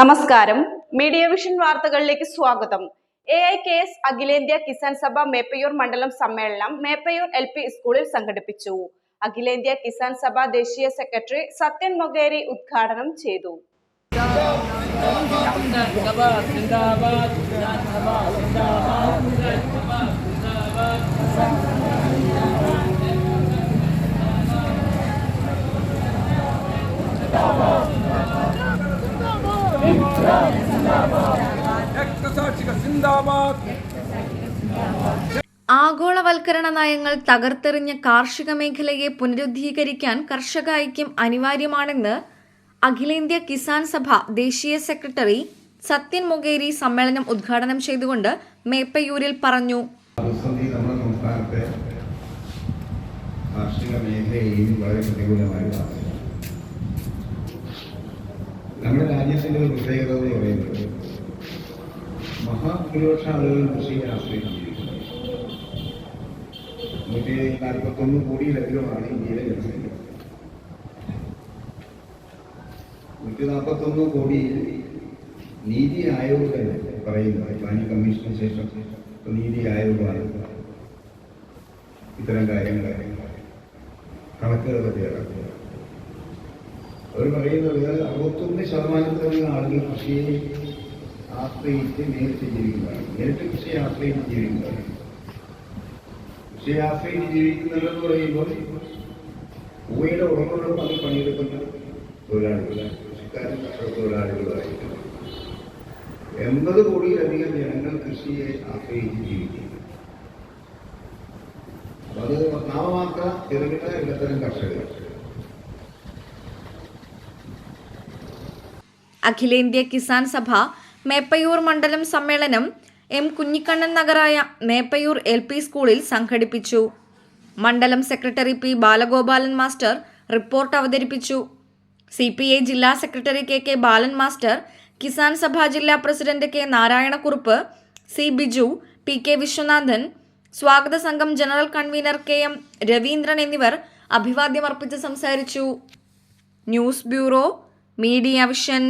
നമസ്കാരം. Media vision വാർത്തകളിലേക്ക് സ്വാഗതം. എ ഐ കെ എസ് അഖിലേന്ത്യാ കിസാൻ സഭ മേപ്പയൂർ മണ്ഡലം സമ്മേളനം മേപ്പയൂർ എൽ പി സ്കൂളിൽ സംഘടിപ്പിച്ചു. അഖിലേന്ത്യാ കിസാൻ സഭ ദേശീയ സെക്രട്ടറി സത്യൻ മൊഗേരി ഉദ്ഘാടനം ചെയ്തു. ആഗോളവൽക്കരണ നയങ്ങൾ തകർത്തെറിഞ്ഞ കാർഷിക മേഖലയെ പുനരുദ്ധീകരിക്കാൻ കർഷക ഐക്യം അനിവാര്യമാണെന്ന് അഖിലേന്ത്യാ കിസാൻ സഭ ദേശീയ സെക്രട്ടറി സത്യൻ മുഗേരി സമ്മേളനം ഉദ്ഘാടനം ചെയ്തുകൊണ്ട് മേപ്പയൂരിൽ പറഞ്ഞു. കാർഷിക മേഖലയെയും വളരെ പ്രതികൂലമായി നമ്മുടെ രാജ്യത്തിന്റെ ഒരു പ്രത്യേകത എന്ന് പറയുന്നത് മഹാഭൂരിപക്ഷ ആളുകൾ കൃഷിയെ ആശ്രയിച്ചിരിക്കുന്നത് നൂറ്റി നാൽപ്പത്തൊന്ന് കോടിയിലധികമാണ് ഇന്ത്യയിലെ ജനസംഖ്യ. നൂറ്റി നാൽപ്പത്തൊന്ന് കോടിയിൽ നീതി ആയോഗ് തന്നെ പറയുന്നത്? പ്ലാനിംഗ് കമ്മീഷന് ശേഷം നീതി ആയോഗമാണ് ഇത്തരം കാര്യങ്ങൾ കണക്കുകളൊക്കെ തയ്യാറാക്കുക അവർ പറയുന്നത് അറുപത്തൊന്ന് ശതമാനത്തിലുള്ള ആളുകൾ കൃഷിയെ ആശ്രയിച്ച് നേരിട്ട് ജീവിക്കുന്നതാണ് നേരിട്ട് കൃഷിയെ ആശ്രയിച്ച് ജീവിക്കുന്നതാണ് കൃഷിയെ ആശ്രയിച്ച് ജീവിക്കുന്നുള്ളെന്ന് പറയുമ്പോൾ ഭൂമിയുടെ ഉറവുകളും അതിൽ പണിയെടുക്കുന്ന തൊഴിലാളികളാണ്. കൃഷിക്കാരും തൊഴിലാളികളായിരിക്കും എൺപത് കോടിയിലധികം ജനങ്ങൾ കൃഷിയെ ആശ്രയിച്ച് ജീവിക്കുന്നു. അത് നാമമാത്ര ചെറുകിട ഇടത്തരം കർഷകർ അഖിലേന്ത്യാ കിസാൻ സഭ മേപ്പയൂർ മണ്ഡലം സമ്മേളനം എം കുഞ്ഞിക്കണ്ണൻ നഗറായ മേപ്പയൂർ എൽ പി സ്കൂളിൽ സംഘടിപ്പിച്ചു. മണ്ഡലം secretary P Balagopalan master report അവതരിപ്പിച്ചു. സി പി ഐ ജില്ലാ secretary K K Balan master Kisan Sabha ജില്ലാ president K Narayanakkurup C Biju P K Viswanathan സ്വാഗത സംഘം general convener K M Raveendran എന്നിവർ അഭിവാദ്യമർപ്പിച്ച് സംസാരിച്ചു. News bureau media vision.